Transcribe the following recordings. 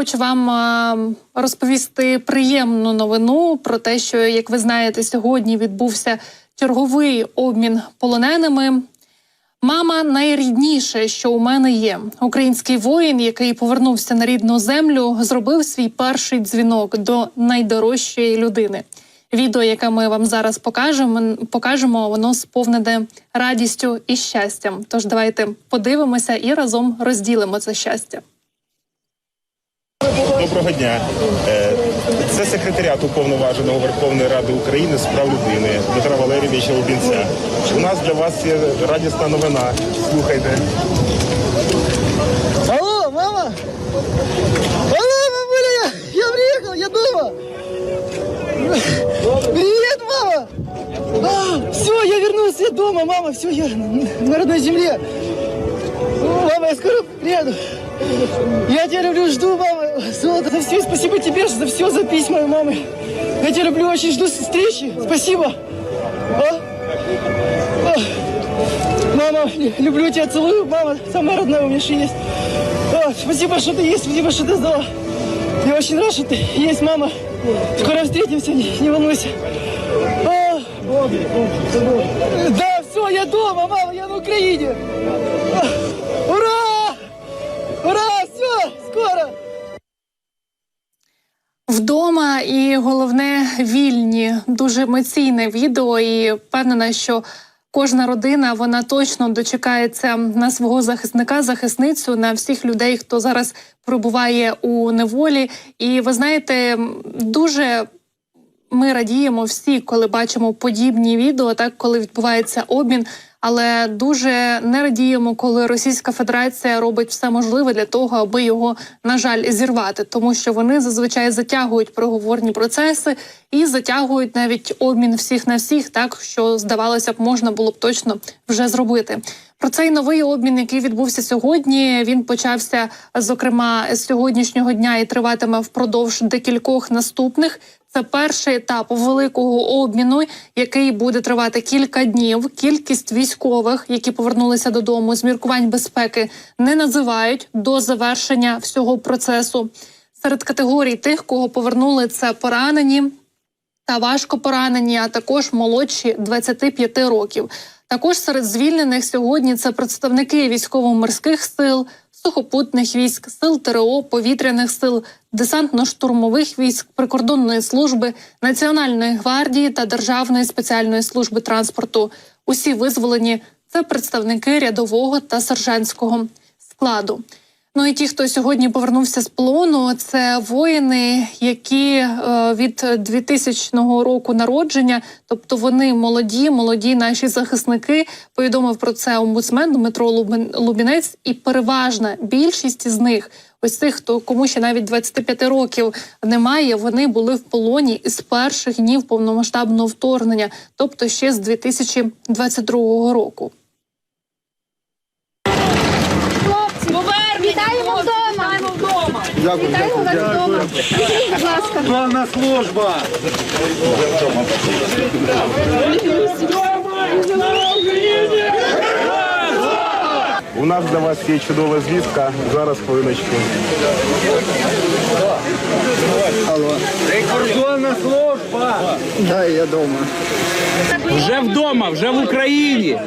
хочу вам розповісти приємну новину про те, що, як ви знаєте, сьогодні відбувся черговий обмін полоненими. Мама найрідніше, що у мене є. Український воїн, який повернувся на рідну землю, зробив свій перший дзвінок до найдорожчої людини. Відео, яке ми вам зараз покажемо, покажемо, воно сповнене радістю і щастям. Тож давайте подивимося і разом розділимо це щастя. Доброго дня. Е, Це секретаріат уповноваженого Верховної Ради України з прав людини Дмитра Валерійовича Лубінця. У нас для вас є радісна новина. Слухайте. Алло, мама! Алло, мамуля, я, я приехал, я дома! Привет, мама! А, все, я вернулся, я дома, мама, все, я на родной земле. Мама, я скоро приеду. Я тебя люблю, жду, мама. Золото, за все, спасибо тебе за все, за письма мамы. Я тебя люблю, очень жду встречи. Спасибо. А? А. Мама, люблю тебя, целую. Мама, самая родная у меня что есть. О, спасибо, что ты есть, спасибо, что ты сдала. Я очень рад, что ты есть, мама. Скоро встретимся, не, не волнуйся. А, да, все, я дома, мама, я на Украине. Скоро. Вдома і головне вільні, дуже емоційне відео. І впевнена, що кожна родина вона точно дочекається на свого захисника, захисницю, на всіх людей, хто зараз перебуває у неволі. І ви знаєте, дуже. Ми радіємо всі, коли бачимо подібні відео, так коли відбувається обмін. Але дуже не радіємо, коли Російська Федерація робить все можливе для того, аби його на жаль зірвати, тому що вони зазвичай затягують переговорні процеси і затягують навіть обмін всіх на всіх, так що здавалося б, можна було б точно вже зробити. Про цей новий обмін, який відбувся сьогодні, він почався зокрема з сьогоднішнього дня і триватиме впродовж декількох наступних. Це перший етап великого обміну, який буде тривати кілька днів. Кількість військових, які повернулися додому з міркувань безпеки, не називають до завершення всього процесу. Серед категорій тих, кого повернули, це поранені та важко поранені, а також молодші 25 років. Також серед звільнених сьогодні це представники військово-морських сил, сухопутних військ, сил ТРО, повітряних сил, десантно-штурмових військ, прикордонної служби, національної гвардії та Державної спеціальної служби транспорту. Усі визволені це представники рядового та сержантського складу. Ну і ті, хто сьогодні повернувся з полону, це воїни, які е, від 2000 року народження, тобто вони молоді, молоді наші захисники. Повідомив про це омбудсмен Дмитро Лубінець, і переважна більшість з них, ось тих, хто кому ще навіть 25 років немає, вони були в полоні з перших днів повномасштабного вторгнення, тобто ще з 2022 року. Вітаємо вас вдома! Скажіть, будь ласка, Главна служба! У нас для вас є чудова звістка. Зараз хвилиночку. Прикордонна служба! Да, я дома. Вже вдома, вже в Україні.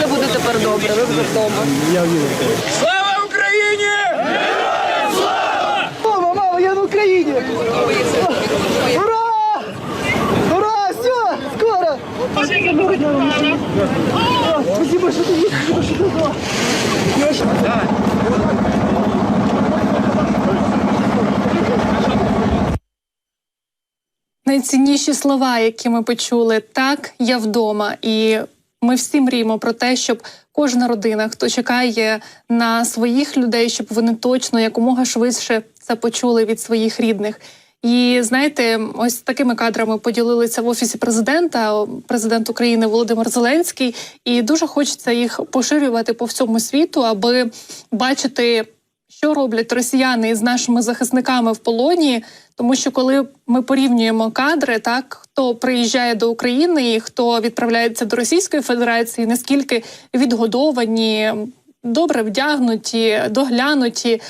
це буде тепер добре. Ви вже вдома. Слава Україні! Мама, мама, я на Украине! Ура! Ура! Все, скоро! О, Спасибо, что ты есть, спасибо, что ты была. Найцінніші слова, які ми почули, так я вдома, і ми всі мріємо про те, щоб кожна родина, хто чекає на своїх людей, щоб вони точно якомога швидше це почули від своїх рідних. І знаєте, ось такими кадрами поділилися в офісі президента, президент України Володимир Зеленський, і дуже хочеться їх поширювати по всьому світу, аби бачити що роблять росіяни із нашими захисниками в полоні. Тому що коли ми порівнюємо кадри, так хто приїжджає до України і хто відправляється до Російської Федерації, наскільки відгодовані. Добре вдягнуті, доглянуті е,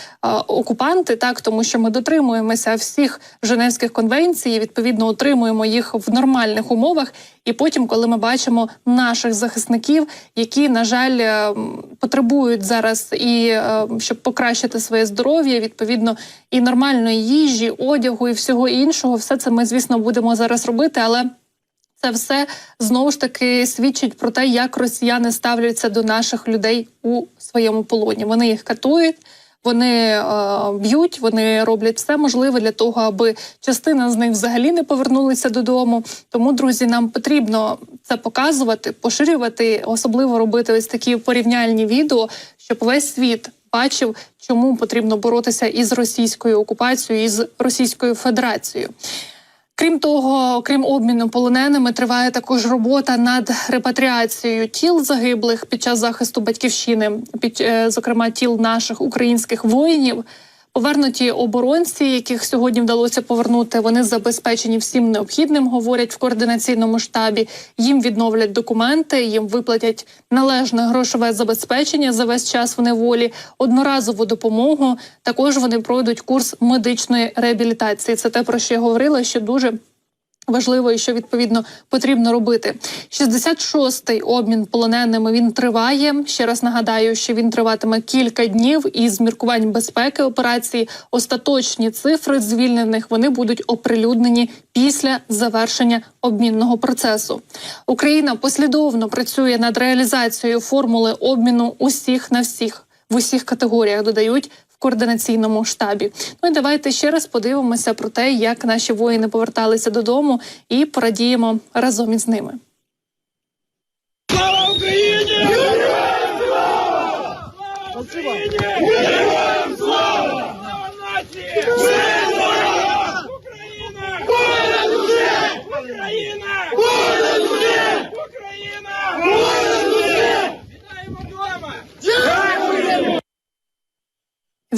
окупанти, так тому що ми дотримуємося всіх Женевських конвенцій, відповідно отримуємо їх в нормальних умовах. І потім, коли ми бачимо наших захисників, які на жаль е, потребують зараз і е, щоб покращити своє здоров'я, відповідно, і нормальної їжі, одягу і всього іншого, все це ми, звісно, будемо зараз робити, але. Це все знову ж таки свідчить про те, як росіяни ставляться до наших людей у своєму полоні. Вони їх катують, вони е, б'ють, вони роблять все можливе для того, аби частина з них взагалі не повернулися додому. Тому, друзі, нам потрібно це показувати, поширювати, особливо робити ось такі порівняльні відео, щоб весь світ бачив, чому потрібно боротися із російською окупацією, із Російською Федерацією. Крім того, крім обміну полоненими, триває також робота над репатріацією тіл загиблих під час захисту батьківщини, під е, зокрема тіл наших українських воїнів. Повернуті оборонці, яких сьогодні вдалося повернути, вони забезпечені всім необхідним, говорять в координаційному штабі. Їм відновлять документи, їм виплатять належне грошове забезпечення за весь час в неволі, одноразову допомогу. Також вони пройдуть курс медичної реабілітації. Це те про що я говорила, що дуже. Важливо і що відповідно потрібно робити. 66-й обмін полоненими він триває. Ще раз нагадаю, що він триватиме кілька днів із міркувань безпеки операції. Остаточні цифри звільнених вони будуть оприлюднені після завершення обмінного процесу. Україна послідовно працює над реалізацією формули обміну усіх на всіх в усіх категоріях. Додають координаційному штабі. Ну і давайте ще раз подивимося про те, як наші воїни поверталися додому, і порадіємо разом із ними.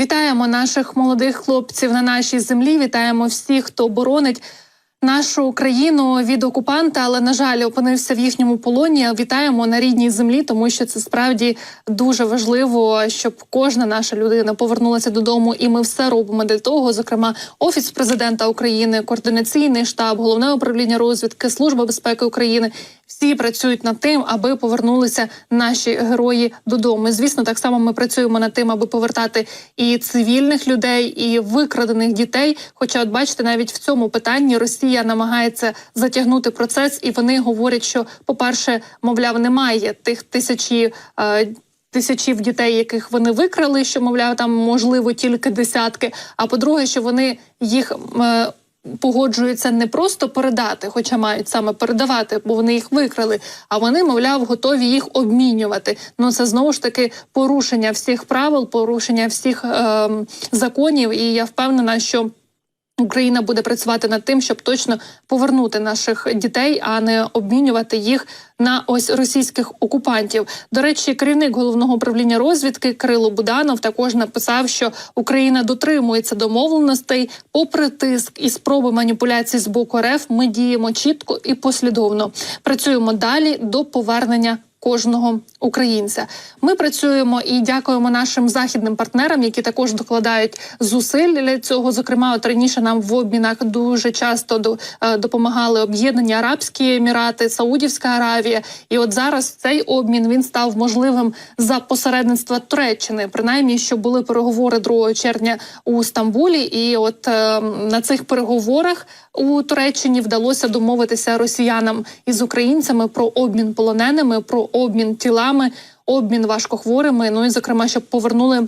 Вітаємо наших молодих хлопців на нашій землі. Вітаємо всіх, хто боронить нашу країну від окупанта, але на жаль, опинився в їхньому полоні. Вітаємо на рідній землі, тому що це справді дуже важливо, щоб кожна наша людина повернулася додому, і ми все робимо для того. Зокрема, офіс президента України, координаційний штаб, головне управління розвідки, служба безпеки України. Всі працюють над тим, аби повернулися наші герої додому. Звісно, так само ми працюємо над тим, аби повертати і цивільних людей, і викрадених дітей. Хоча, от бачите, навіть в цьому питанні Росія намагається затягнути процес, і вони говорять, що, по-перше, мовляв, немає тих тисячі. Е, Тисячів дітей, яких вони викрали, що мовляв, там можливо тільки десятки. А по-друге, що вони їх е, погоджуються не просто передати, хоча мають саме передавати, бо вони їх викрали. А вони, мовляв, готові їх обмінювати. Ну це знову ж таки порушення всіх правил, порушення всіх е, законів. І я впевнена, що. Україна буде працювати над тим, щоб точно повернути наших дітей, а не обмінювати їх на ось російських окупантів. До речі, керівник головного управління розвідки Кирило Буданов також написав, що Україна дотримується домовленостей, попри тиск і спроби маніпуляцій з боку РФ. Ми діємо чітко і послідовно. Працюємо далі до повернення кожного українця. Ми працюємо і дякуємо нашим західним партнерам, які також докладають зусиль для цього. Зокрема, от раніше нам в обмінах дуже часто е, допомагали об'єднані Арабські Емірати, Саудівська Аравія. І от зараз цей обмін він став можливим за посередництва Туреччини, принаймні, що були переговори 2 червня у Стамбулі. І от е, на цих переговорах у Туреччині вдалося домовитися росіянам із українцями про обмін полоненими, про обмін тілами, обмін важкохворими. Ну і зокрема, щоб повернули.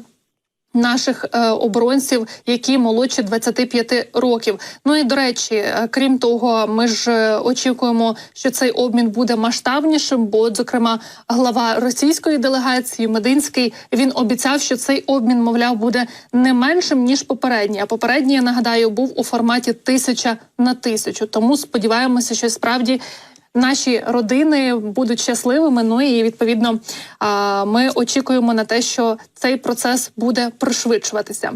Наших е, оборонців, які молодші 25 років. Ну і до речі, е, крім того, ми ж е, очікуємо, що цей обмін буде масштабнішим. Бо, зокрема, глава російської делегації Мединський він обіцяв, що цей обмін, мовляв, буде не меншим ніж попередній. А попередній, я нагадаю, був у форматі тисяча на тисячу. Тому сподіваємося, що справді наші родини будуть щасливими. Ну і відповідно ми очікуємо на те, що цей процес буде пришвидшуватися.